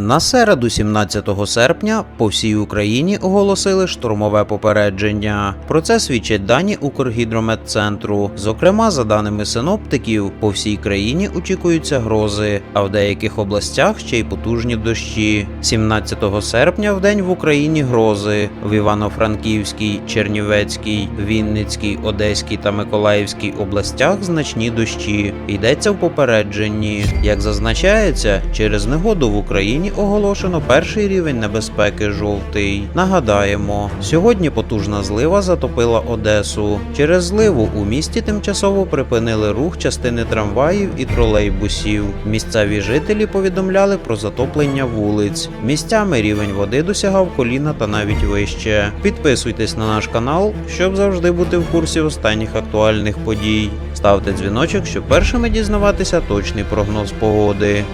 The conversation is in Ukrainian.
На середу, 17 серпня, по всій Україні оголосили штурмове попередження. Про це свідчать дані Укргідрометцентру. Зокрема, за даними синоптиків, по всій країні очікуються грози, а в деяких областях ще й потужні дощі. 17 серпня в день в Україні грози в Івано-Франківській, Чернівецькій, Вінницькій, Одеській та Миколаївській областях значні дощі. Йдеться в попередженні. Як зазначається, через негоду в Україні оголошено перший рівень небезпеки жовтий. Нагадаємо, сьогодні потужна злива затопила Одесу. Через зливу у місті тимчасово припинили рух частини трамваїв і тролейбусів. Місцеві жителі повідомляли про затоплення вулиць. Місцями рівень води досягав коліна та навіть вище. Підписуйтесь на наш канал, щоб завжди бути в курсі останніх актуальних подій. Ставте дзвіночок, щоб першими дізнаватися точний прогноз погоди.